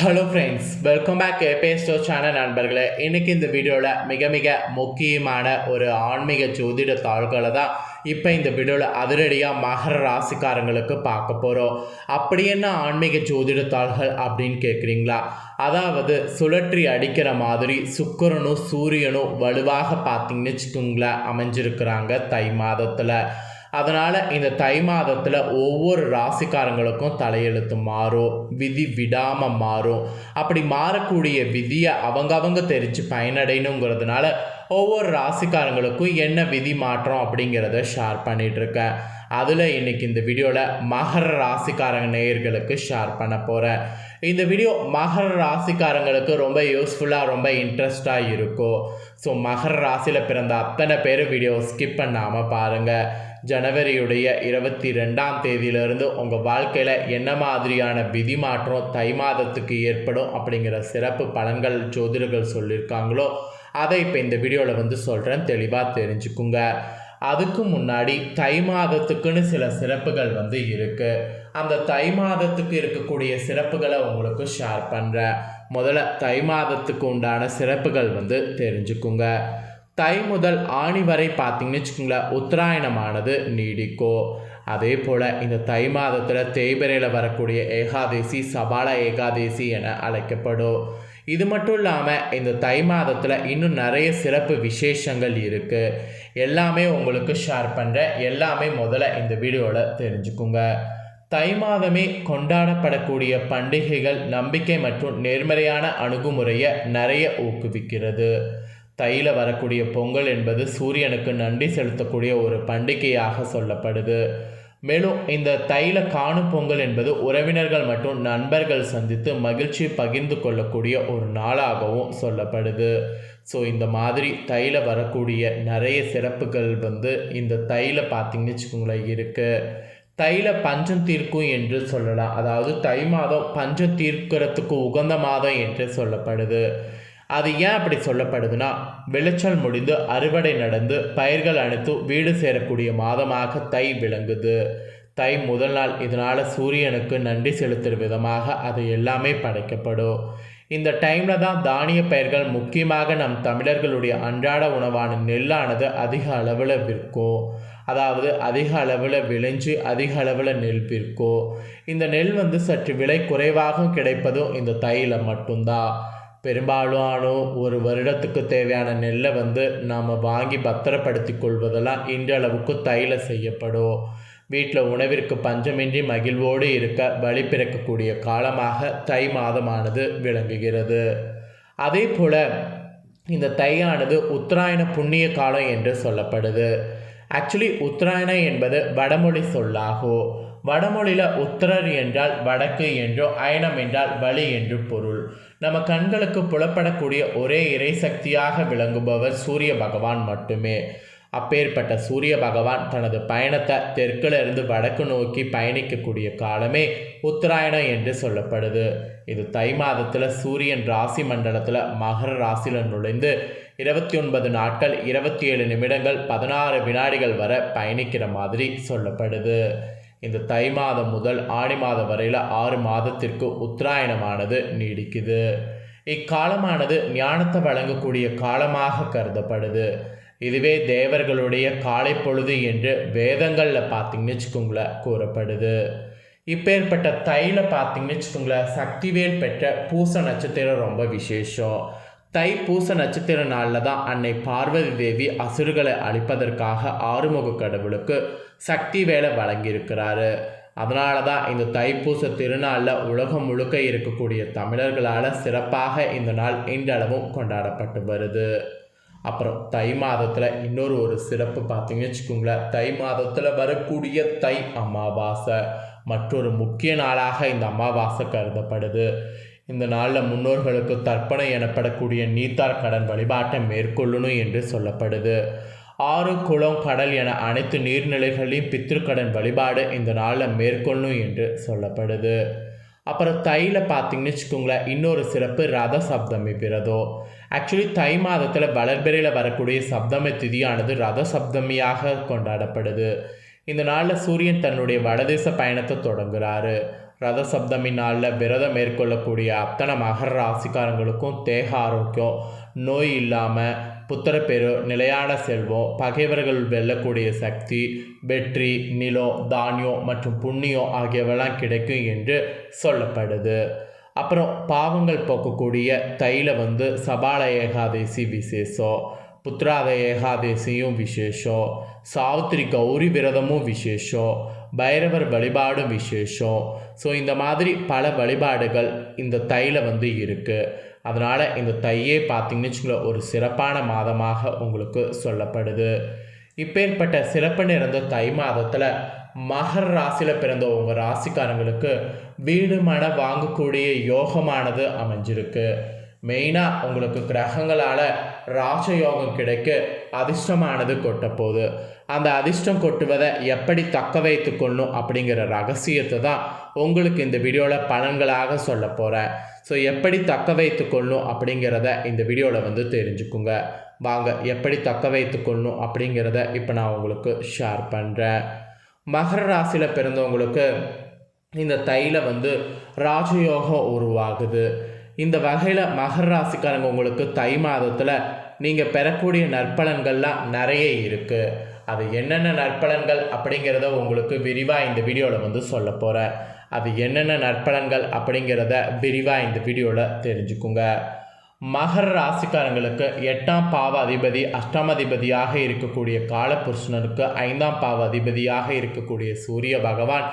Hello friends welcome back ஏபேஸ்டோ channel நண்பர்களே. இன்றைக்கி இந்த வீடியோவில் மிக மிக முக்கியமான ஒரு ஆன்மீக ஜோதிட தாள்களை தான் இப்போ இந்த வீடியோவில் அதிரடியாக மகர ராசிக்காரங்களுக்கு பார்க்க போகிறோம் அப்படி என்ன ஆன்மீக ஜோதிட தாள்கள் அப்படின்னு கேட்குறீங்களா அதாவது சுழற்றி அடிக்கிற மாதிரி சுக்கிரனும் சூரியனும் வலுவாக பார்த்தீங்கன்னு வச்சுக்கோங்களேன் அமைஞ்சிருக்கிறாங்க தை மாதத்தில். அதனால் இந்த தை மாதத்தில் ஒவ்வொரு ராசிக்காரங்களுக்கும் தலையெழுத்து மாறும் விதி விடாமல் மாறும். அப்படி மாறக்கூடிய விதியை அவங்க அவங்க தெரிஞ்சு பயனடையணுங்கிறதுனால ஒவ்வொரு ராசிக்காரங்களுக்கும் என்ன விதி மாற்றம் அப்படிங்கிறத ஷேர் பண்ணிகிட்ருக்கேன் அதில் இன்றைக்கி இந்த வீடியோவில் மகர ராசிக்காரங்க நேயர்களுக்கு ஷேர் பண்ண போகிறேன் இந்த வீடியோ மகர ராசிக்காரங்களுக்கு ரொம்ப யூஸ்ஃபுல்லாக ரொம்ப இன்ட்ரெஸ்டாக இருக்கும். ஸோ மகர ராசியில் பிறந்த அத்தனை பேர் வீடியோ ஸ்கிப் பண்ணாமல் பாருங்கள் ஜனவரியுடைய இருபத்தி ரெண்டாம் தேதியிலிருந்து உங்கள் வாழ்க்கையில் என்ன மாதிரியான விதி மாற்றம் தை மாதத்துக்கு ஏற்படும் அப்படிங்கிற சிறப்பு பலன்கள் ஜோதிடர்கள் சொல்லியிருக்காங்களோ அதை இப்போ இந்த வீடியோவில் வந்து சொல்கிறேன் தெளிவாக தெரிஞ்சுக்குங்க. அதுக்கு முன்னாடி தை மாதத்துக்குன்னு சில சிறப்புகள் வந்து இருக்குது அந்த தை மாதத்துக்கு இருக்கக்கூடிய சிறப்புகளை உங்களுக்கு ஷேர் பண்ணுறேன் முதல்ல தை மாதத்துக்கு உண்டான சிறப்புகள் வந்து தெரிஞ்சுக்குங்க. தை முதல் ஆணி வரை பார்த்தீங்கன்னு வச்சுக்கோங்களேன் உத்தராயணமானது நீடிக்கும். அதே போல் இந்த தை மாதத்தில் தேய்பிரையில் வரக்கூடிய ஏகாதேசி சபால ஏகாதேசி என அழைக்கப்படும். இது மட்டும் இல்லாமல் இந்த தை மாதத்தில் இன்னும் நிறைய சிறப்பு விசேஷங்கள் இருக்குது எல்லாமே உங்களுக்கு ஷேர் பண்ணுறேன் எல்லாமே முதல்ல இந்த வீடியோவில் தெரிஞ்சுக்குங்க. தை மாதமே கொண்டாடப்படக்கூடிய பண்டிகைகள் நம்பிக்கை மற்றும் நேர்மறையான அணுகுமுறையை நிறைய ஊக்குவிக்கிறது. தையில் வரக்கூடிய பொங்கல் என்பது சூரியனுக்கு நன்றி செலுத்தக்கூடிய ஒரு பண்டிகையாக சொல்லப்படுது. மேலும் இந்த தைல காணும் பொங்கல் என்பது உறவினர்கள் மற்றும் நண்பர்கள் சந்தித்து மகிழ்ச்சி பகிர்ந்து கொள்ளக்கூடிய ஒரு நாளாகவும் சொல்லப்படுது. ஸோ இந்த மாதிரி தைல வரக்கூடிய நிறைய சிறப்புகள் வந்து இந்த தைல பார்த்திங்கன்னு வச்சுக்கோங்களேன் இருக்குது தைல பஞ்சம் தீர்க்கும் என்று சொல்லலாம். அதாவது தை மாதம் பஞ்சம் தீர்க்கிறதுக்கு உகந்த மாதம் என்று சொல்லப்படுது. அது ஏன் அப்படி சொல்லப்படுதுன்னா விளைச்சல் முடிந்து அறுவடை நடந்து பயிர்கள் அனைத்து வீடு சேரக்கூடிய மாதமாக தை விளங்குது. தை முதல் நாள் இதனால் சூரியனுக்கு நன்றி செலுத்துகிற விதமாக அது எல்லாமே படைக்கப்படும். இந்த டைமில் தான் தானிய பயிர்கள் முக்கியமாக நம் தமிழர்களுடைய அன்றாட உணவான நெல்லானது அதிக அளவில் விற்கும். அதாவது அதிக அளவில் விளைஞ்சு அதிக அளவில் நெல் விற்கும். இந்த நெல் வந்து சற்று விலை குறைவாக கிடைப்பதும் இந்த தையில் மட்டும்தான். பெரும்பாலான ஒரு வருடத்துக்கு தேவையான நெல்லை வந்து நாம் வாங்கி பத்திரப்படுத்தி கொள்வதெல்லாம் இன்றளவுக்கு தைல செய்யப்படும். வீட்டில் உணவிற்கு பஞ்சமின்றி மகிழ்வோடு இருக்க வழி பிறக்கக்கூடிய காலமாக தை மாதமானது விளங்குகிறது. அதே போல் இந்த தையானது உத்தராயண புண்ணிய காலம் என்று சொல்லப்படுது. ஆக்சுவலி உத்தராயணம் என்பது வடமொழி சொல்லாகும். வடமொழியில் உத்தரர் என்றால் வடக்கு என்றோ அயனம் என்றால் வழி என்று பொருள். நம்ம கண்களுக்கு புலப்படக்கூடிய ஒரே இறை சக்தியாக விளங்குபவர் சூரிய பகவான் மட்டுமே. அப்பேற்பட்ட சூரிய பகவான் தனது பயணத்தை தெற்குல இருந்து வடக்கு நோக்கி பயணிக்கக்கூடிய காலமே உத்தராயணம் என்று சொல்லப்படுது. இது தை மாதத்தில் சூரியன் ராசி மண்டலத்தில் மகர ராசியில் நுழைந்து இருபத்தி ஒன்பது நாட்கள் இருபத்தி ஏழு நிமிடங்கள் பதினாறு வினாடிகள் வரை பயணிக்கிற மாதிரி சொல்லப்படுது. இந்த தை மாதம் முதல் ஆணி மாதம் வரையில் ஆறு மாதத்திற்கு உத்தராயணமானது நீடிக்குது. இக்காலமானது ஞானத்தை வழங்கக்கூடிய காலமாக கருதப்படுது. இதுவே தேவர்களுடைய காலை பொழுது என்று வேதங்களில் பார்த்தீங்கன்னு வச்சுக்கோங்களேன் கூறப்படுது. இப்பேற்பட்ட தைல பார்த்தீங்கன்னு வச்சுக்கோங்களேன் சக்திவேல் பெற்ற பூச நட்சத்திரம் ரொம்ப விசேஷம். தைப்பூச நட்சத்திர நாளில் தான் அன்னை பார்வதி தேவி அசுர்களை அழிப்பதற்காக ஆறுமுக கடவுளுக்கு சக்தி வேலை வழங்கியிருக்கிறாரு. அதனால தான் இந்த தைப்பூச திருநாளில் உலகம் முழுக்க இருக்கக்கூடிய தமிழர்களால் சிறப்பாக இந்த நாள் இன்றளவும் கொண்டாடப்பட்டு வருது. அப்புறம் தை மாதத்தில் இன்னொரு ஒரு சிறப்பு பார்த்தீங்கன்னு வச்சுக்கோங்களேன். தை மாதத்தில் வரக்கூடிய தை அமாவாசை. மற்றொரு முக்கிய நாளாக இந்த அமாவாசை கருதப்படுது. இந்த நாளில் முன்னோர்களுக்கு தர்ப்பணை எனப்படக்கூடிய நீத்தார் கடன் வழிபாட்டை மேற்கொள்ளணும் என்று சொல்லப்படுது. ஆறு குளம் கடல் என அனைத்து நீர்நிலைகளையும் பித்திருக்கடன் வழிபாடு இந்த நாளில் மேற்கொள்ளணும் என்று சொல்லப்படுது. அப்புறம் தையில் பார்த்தீங்கன்னு வச்சுக்கோங்களேன் இன்னொரு சிறப்பு ரத சப்தமி விரதம் ஆக்சுவலி தை மாதத்தில் வளர்பிறையில் வரக்கூடிய சப்தமி திதியானது ரத சப்தமியாக கொண்டாடப்படுது. இந்த நாளில் சூரியன் தன்னுடைய வடதேச பயணத்தை தொடங்குறாரு. ரத சப்தமி நாளில் விரதம் மேற்கொள்ளக்கூடிய அத்தனை மகர ராசிக்காரங்களுக்கும் தேக ஆரோக்கியம் நோய் இல்லாமல் புத்திரப்பேரு நிலையான செல்வம் பகைவர்கள் வெல்லக்கூடிய சக்தி வெற்றி நிலம் தானியம் மற்றும் புண்ணியம் ஆகியவெல்லாம் கிடைக்கும் என்று சொல்லப்படுது. அப்புறம் பாவங்கள் போக்கக்கூடிய தைல வந்து சபால ஏகாதேசி விசேஷம். புத்ராத ஏகாதேசியும் விசேஷம் சாவித்திரி கௌரி விரதமும் விசேஷம் பைரவர் வழிபாடும் விசேஷம் ஸோ இந்த மாதிரி பல வழிபாடுகள் இந்த தையில் வந்து இருக்குது அதனால் இந்த தையே பார்த்தீங்கன்னு வச்சுக்கோங்களேன் ஒரு சிறப்பான மாதமாக உங்களுக்கு சொல்லப்படுது இப்பேற்பட்ட சிறப்பு நிறைந்த தை மாதத்தில் மகர ராசியில் பிறந்த உங்கள் ராசிக்காரங்களுக்கு வீடு மன வாங்கக்கூடிய யோகமானது அமைஞ்சிருக்கு மெயினாக உங்களுக்கு கிரகங்களால் ராஜயோகம் கிடைக்க அதிர்ஷ்டமானது கொட்டப்போகுது அந்த அதிர்ஷ்டம் கொட்டுவதை எப்படி தக்க வைத்து கொள்ளணும் அப்படிங்கிற ரகசியத்தை தான் உங்களுக்கு இந்த வீடியோவில் பலன்களாக சொல்ல போகிறேன் ஸோ எப்படி தக்க வைத்து கொள்ளணும் அப்படிங்கிறத இந்த வீடியோவில் வந்து தெரிஞ்சுக்குங்க. வாங்க எப்படி தக்க வைத்து கொள்ளணும் அப்படிங்கிறத இப்போ நான் உங்களுக்கு ஷேர் பண்ணுறேன் மகர ராசியில் பிறந்தவங்களுக்கு இந்த தையில் வந்து ராஜயோகம் உருவாகுது. இந்த வகையில் மகர ராசிக்காரங்க உங்களுக்கு தை மாதத்தில் நீங்கள் பெறக்கூடிய நற்பலன்கள்லாம் நிறைய இருக்குது அது என்னென்ன நற்பலன்கள் அப்படிங்கிறத உங்களுக்கு விரிவாக இந்த வீடியோவில் வந்து சொல்ல போகிறேன் அது என்னென்ன நற்பலன்கள் அப்படிங்கிறத விரிவாக இந்த வீடியோவில் தெரிஞ்சுக்குங்க. மகர ராசிக்காரங்களுக்கு எட்டாம் பாவ அதிபதி அஷ்டமதிபதியாக இருக்கக்கூடிய காலபுருஷனருக்கு ஐந்தாம் பாவ அதிபதியாக இருக்கக்கூடிய சூரிய பகவான்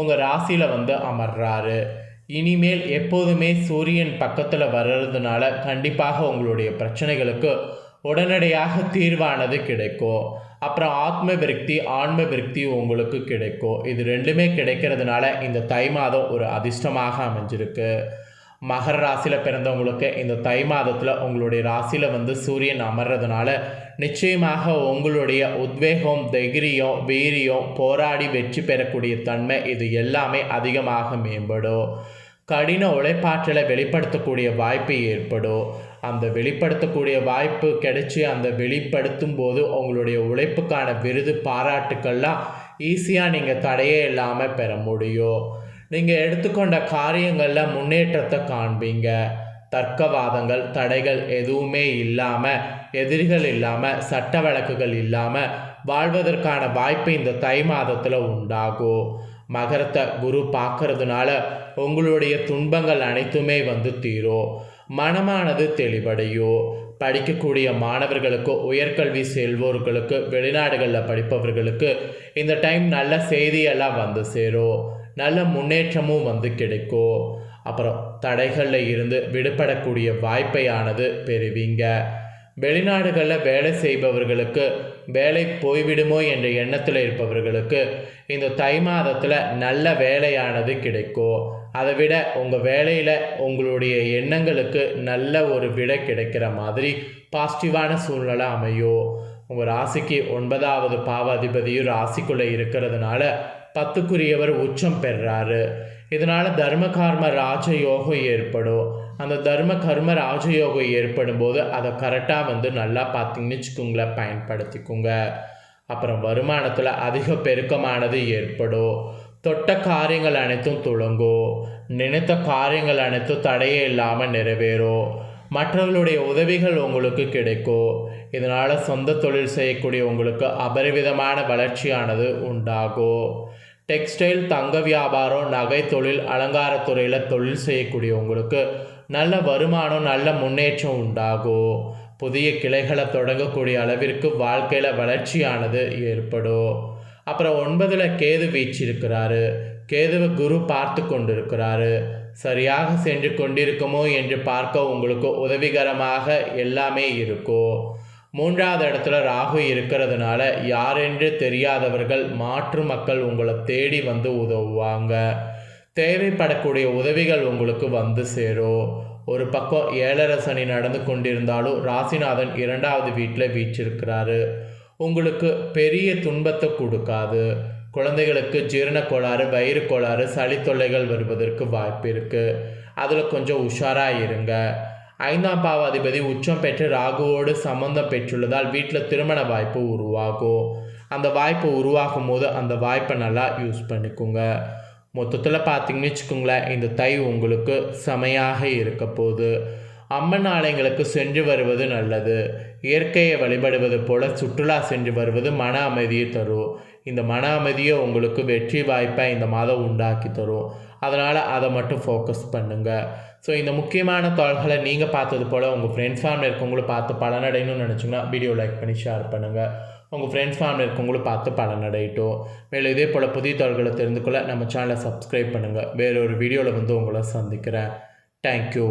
உங்கள் ராசியில் வந்து அமர்றாரு. இனிமேல் எப்போதுமே சூரியன் பக்கத்தில் வர்றதுனால கண்டிப்பாக உங்களுடைய பிரச்சனைகளுக்கு உடனடியாக தீர்வானது கிடைக்கும். அப்புறம் ஆத்ம விருத்தி ஆன்ம விருத்தி உங்களுக்கு கிடைக்கும். இது ரெண்டுமே கிடைக்கிறதுனால இந்த தை மாதம் ஒரு அதிர்ஷ்டமாக அமைஞ்சிருக்கு. மகர ராசியில் பிறந்தவங்களுக்கு இந்த தை மாதத்தில் உங்களுடைய ராசியில் வந்து சூரியன் அமர்றதுனால நிச்சயமாக உங்களுடைய உத்வேகம் தைரியம் வீரியம் போராடி வெற்றி பெறக்கூடிய தன்மை இது எல்லாமே அதிகமாக மேம்படும். கடின உழைப்பாற்றலை வெளிப்படுத்தக்கூடிய வாய்ப்பு ஏற்படும். அந்த வெளிப்படுத்தக்கூடிய வாய்ப்பு கிடைச்சி அந்த வெளிப்படுத்தும் போது உங்களுடைய உழைப்புக்கான விருது பாராட்டுக்கள்லாம் ஈஸியாக நீங்கள் தடையே இல்லாமல் பெற முடியும். நீங்கள் எடுத்துக்கொண்ட காரியங்களில் முன்னேற்றத்தை காண்பீங்க. தர்க்கவாதங்கள் தடைகள் எதுவுமே இல்லாமல் எதிரிகள் இல்லாமல் சட்ட வழக்குகள் இல்லாமல் வாழ்வதற்கான வாய்ப்பு இந்த தை மாதத்தில் உண்டாகும் மகரத்தை குரு பார்க்கறதுனால உங்களுடைய துன்பங்கள் அனைத்துமே வந்து தீரும் மனமானது தெளிவடையும் படிக்கக்கூடிய மாணவர்களுக்கு உயர்கல்வி செல்வோர்களுக்கு வெளிநாடுகளில் படிப்பவர்களுக்கு இந்த டைம் நல்ல செய்தியெல்லாம் வந்து சேரும் நல்ல முன்னேற்றமும் வந்து கிடைக்கும் அப்புறம் தடைகளில் இருந்து விடுபடக்கூடிய வாய்ப்பையானது பெறுவீங்க. வெளிநாடுகளில் வேலை செய்பவர்களுக்கு வேலை போய்விடுமோ என்ற எண்ணத்தில் இருப்பவர்களுக்கு இந்த தை மாதத்தில் நல்ல வேலையானது கிடைக்கும் அதை விட உங்கள் வேலையில் உங்களுடைய எண்ணங்களுக்கு நல்ல ஒரு விடை கிடைக்கிற மாதிரி பாசிட்டிவான சூழ்நிலை அமையும் உங்கள் ராசிக்கு ஒன்பதாவது பாவ அதிபதியும் ராசிக்குள்ளே இருக்கிறதுனால பத்துக்குரியவர் உச்சம் பெறாரு இதனால் தர்ம கர்ம ராஜயோகம் ஏற்படும். அந்த தர்ம கர்ம ராஜயோகம் ஏற்படும் போது அதை கரெக்டாக வந்து நல்லா பார்த்தீங்கன்னு வச்சுக்கோங்களேன் பயன்படுத்திக்கோங்க. அப்புறம் வருமானத்தில் அதிக பெருக்கமானது ஏற்படும். தொட்ட காரியங்கள் அனைத்தும் துளங்கும். நினைத்த காரியங்கள் அனைத்தும் தடையே இல்லாமல் நிறைவேறும். மற்றவர்களுடைய உதவிகள் உங்களுக்கு கிடைக்கும். இதனால் சொந்த தொழில் செய்யக்கூடிய உங்களுக்கு அபரிவிதமான வளர்ச்சியானது உண்டாகும் டெக்ஸ்டைல் தங்க வியாபாரம் நகை தொழில் அலங்காரத்துறையில் தொழில் செய்யக்கூடிய உங்களுக்கு நல்ல வருமானம் நல்ல முன்னேற்றம் உண்டாகும் புதிய கிளைகளை தொடங்கக்கூடிய அளவிற்கு வாழ்க்கையில் வளர்ச்சியானது ஏற்படும் அப்புறம் ஒன்பதில் கேது வீச்சிருக்கிறாரு. கேதுவை குரு பார்த்து கொண்டிருக்கிறாரு. சரியாக சென்று கொண்டிருக்குமோ என்று பார்க்க உங்களுக்கு உதவிகரமாக எல்லாமே இருக்கும் மூன்றாவது இடத்துல ராகு இருக்கிறதுனால யாரென்று தெரியாதவர்கள் மாற்று மக்கள் உங்களை தேடி வந்து உதவுவாங்க. தேவைப்படக்கூடிய உதவிகள் உங்களுக்கு வந்து சேரும். ஒரு பக்கம் ஏழரை சனி நடந்து கொண்டிருந்தாலும் ராசிநாதன் இரண்டாவது வீட்டில் வீச்சிருக்கிறாரு. உங்களுக்கு பெரிய துன்பத்தை கொடுக்காது. குழந்தைகளுக்கு ஜீரண கோளாறு வயிறு கோளாறு சளி தொல்லைகள் வருவதற்கு வாய்ப்பு இருக்குது அதில் கொஞ்சம் உஷாராக இருங்க. ஐந்தாம் பாவாதிபதி உச்சம் பெற்று ராகுவோடு சம்பந்தம் பெற்றுள்ளதால் வீட்டில் திருமண வாய்ப்பு உருவாகும். அந்த வாய்ப்பு உருவாகும் போது அந்த வாய்ப்பை நல்லா யூஸ் பண்ணிக்கோங்க. மொத்தத்தில் பார்த்தீங்கன்னு வச்சுக்கோங்களேன் இந்த தை உங்களுக்கு செமையாக இருக்க போகுது. அம்மன் ஆலயங்களுக்கு சென்று வருவது நல்லது. இயற்கையை வழிபடுவது போல சுற்றுலா சென்று வருவது மன அமைதியை தரும். இந்த மன அமைதியை உங்களுக்கு வெற்றி வாய்ப்பை இந்த மாதம் உண்டாக்கி தரும். அதனால் அதை மட்டும் ஃபோக்கஸ் பண்ணுங்கள் ஸோ இந்த முக்கியமான தாள்களை நீங்கள் பார்த்தது போல் உங்கள் ஃப்ரெண்ட்ஸ் ஃபேமிலி இருக்கவங்களும் பார்த்து பலனடையணும்னு நினச்சிங்கன்னா வீடியோ லைக் பண்ணி ஷேர் பண்ணுங்கள் உங்கள் ஃப்ரெண்ட்ஸ் ஃபேமிலி இருக்கவங்களும் பார்த்து பலனடையட்டும். மேலும் இதே போல் புதிய தாள்களை தெரிந்து கொள்ள நம்ம சேனலை சப்ஸ்கிரைப் பண்ணுங்கள் வேறொரு வீடியோவில் வந்து உங்களை சந்திக்கிறேன். தேங்க்யூ